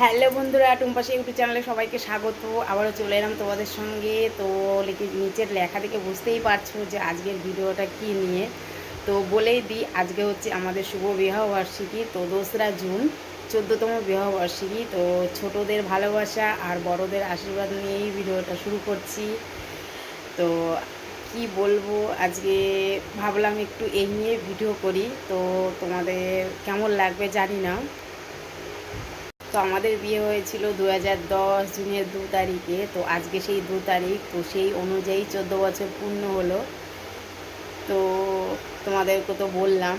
Hello বন্ধুরা টুম্পাশে YouTube চ্যানেলে সবাইকে স্বাগত। আবারও চলে এলাম তোমাদের সঙ্গে। তো নিচের লেখা থেকে বুঝতেই পারছ যে আজকের ভিডিওটা কি নিয়ে। তো বলেই দিই, আজকে হচ্ছে আমাদের শুভ বিবাহবার্ষিকী, তো দোসরা জুন, চোদ্দোতম বিবাহবার্ষিকী। তো ছোটদের ভালোবাসা আর বড়দের আশীর্বাদ নিয়েই ভিডিওটা শুরু করছি। তো কি বলব, আজকে ভাবলাম একটু এই নিয়ে ভিডিও করি। তো তোমাদের কেমন লাগবে জানি না। তো আমাদের বিয়ে হয়েছিল দু হাজার দশ জুনের দু তারিখে, তো আজকে সেই দু তারিখ, তো সেই অনুযায়ী চোদ্দ বছর পূর্ণ হলো। তো তোমাদেরকে তো বললাম,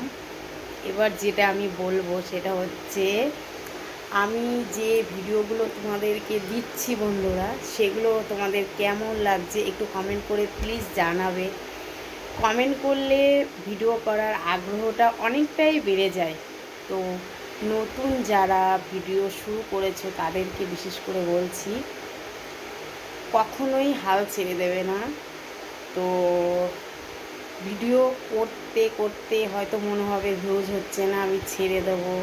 এবার যেটা আমি বলব সেটা হচ্ছে, আমি যে ভিডিওগুলো তোমাদেরকে দিচ্ছি বন্ধুরা, সেগুলো তোমাদের কেমন লাগছে একটু কমেন্ট করে প্লিজ জানাবে। কমেন্ট করলে ভিডিও করার আগ্রহটা অনেকটাই বেড়ে যায়। তো নতুন যারা ভিডিও শুরু করেছ তাদেরকে বিশেষ করে বলছি, কখনোই হাল ছেড়ে দেবে না। তো ভিডিও করতে করতে হয়তো মনে হবে ভিউজ হচ্ছে না, আমি ছেড়ে দেবো,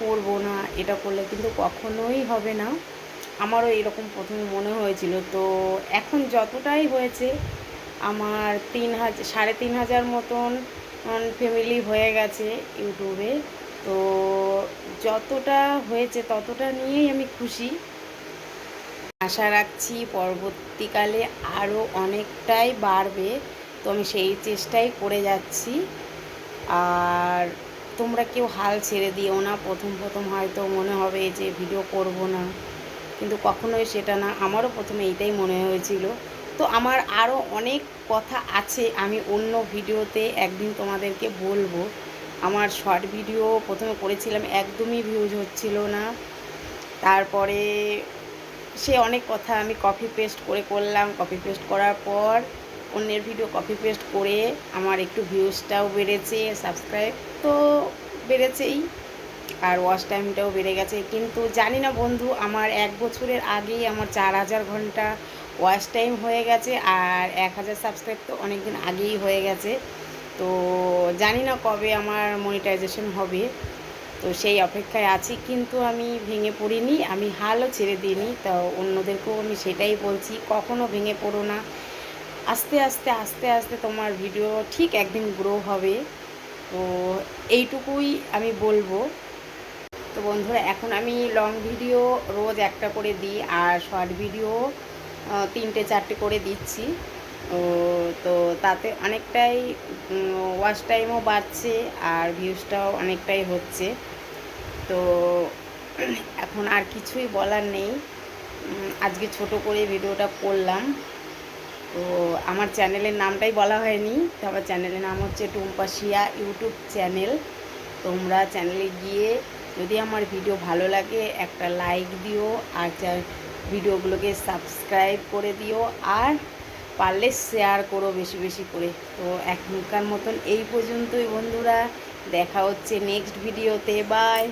করব না, এটা করলে কিন্তু কখনোই হবে না। আমারও এরকম প্রথমে মনে হয়েছিল। তো এখন যতটাই হয়েছে, আমার তিন হাজার সাড়ে তিন হাজার মতন ফ্যামিলি হয়ে গেছে ইউটিউবে। তো যতটা হয়েছে ততটা নিয়েই আমি খুশি। আশা রাখছি পরবর্তীকালে আরও অনেকটাই বাড়বে। তো আমি সেই চেষ্টাই করে যাচ্ছি। আর তোমরা কেউ হাল ছেড়ে দিও না। প্রথম প্রথম হয়তো মনে হবে যে ভিডিও করব না। কিন্তু কখনোই সেটা না। আমারও প্রথমে এইটাই মনে হয়েছিল। তো আমার আরও অনেক কথা আছে। আমি অন্য ভিডিওতে একদিন তোমাদেরকে বলব। আমার শর্ট ভিডিও প্রথমে করেছিলাম, একদমই ভিউজ হচ্ছিল না। তারপরে সে অনেক কথা আমি কপি পেস্ট করে করলাম কপি পেস্ট করার পর অন্যের ভিডিও কপি পেস্ট করে আমার একটু ভিউজটাও বেড়েছে সাবস্ক্রাইব তো বেড়েছেই আর ওয়াচ টাইমটাও বেড়ে গেছে। কিন্তু জানি না বন্ধু, আমার এক বছরের আগেই আমার চার হাজার ঘণ্টা ওয়াচ টাইম হয়ে গেছে আর এক হাজার সাবস্ক্রাইব তো অনেক দিন আগেই হয়ে গেছে। তো জানি না কবে আমার মনিটাইজেশন হবে। তো সেই অপেক্ষায় আছি, কিন্তু আমি ভেঙে পড়িনি, আমি হালও ছেড়ে দিইনি, তো অন্যদেরকেও আমি সেটাই বলছি কখনও ভেঙে পড়ো না। আস্তে আস্তে আস্তে আস্তে তোমার ভিডিও ঠিক একদিন গ্রো হবে। তো এইটুকুই আমি বলব। তো বন্ধুরা, এখন আমি লং ভিডিও রোজ একটা করে দিই, আর শর্ট ভিডিও তিনটে, চারটে করে দিচ্ছি। তাতে অনেকটাই ওয়াচ টাইমও বাড়ছে আর ভিউজটাও অনেকটাই হচ্ছে। তো, এখন আর কিছুই বলার নেই। আজকে ছোট করে ভিডিওটা করলাম। তো, আমার চ্যানেলের নামটাই বলা হয়নি। তো, আমার চ্যানেলের নাম হচ্ছে টুম্পাশিয়া ইউটিউব চ্যানেল। তোমরা চ্যানেলে গিয়ে যদি আমার ভিডিও ভালো লাগে, একটা লাইক দিও আর ভিডিওগুলোকে সাবস্ক্রাইব করে দিও। আর পারলে শেয়ার করো বেশি বেশি করে। তো এখনকার মতন এই পর্যন্তই বন্ধুরা। দেখা হচ্ছে নেক্সট ভিডিওতে বাই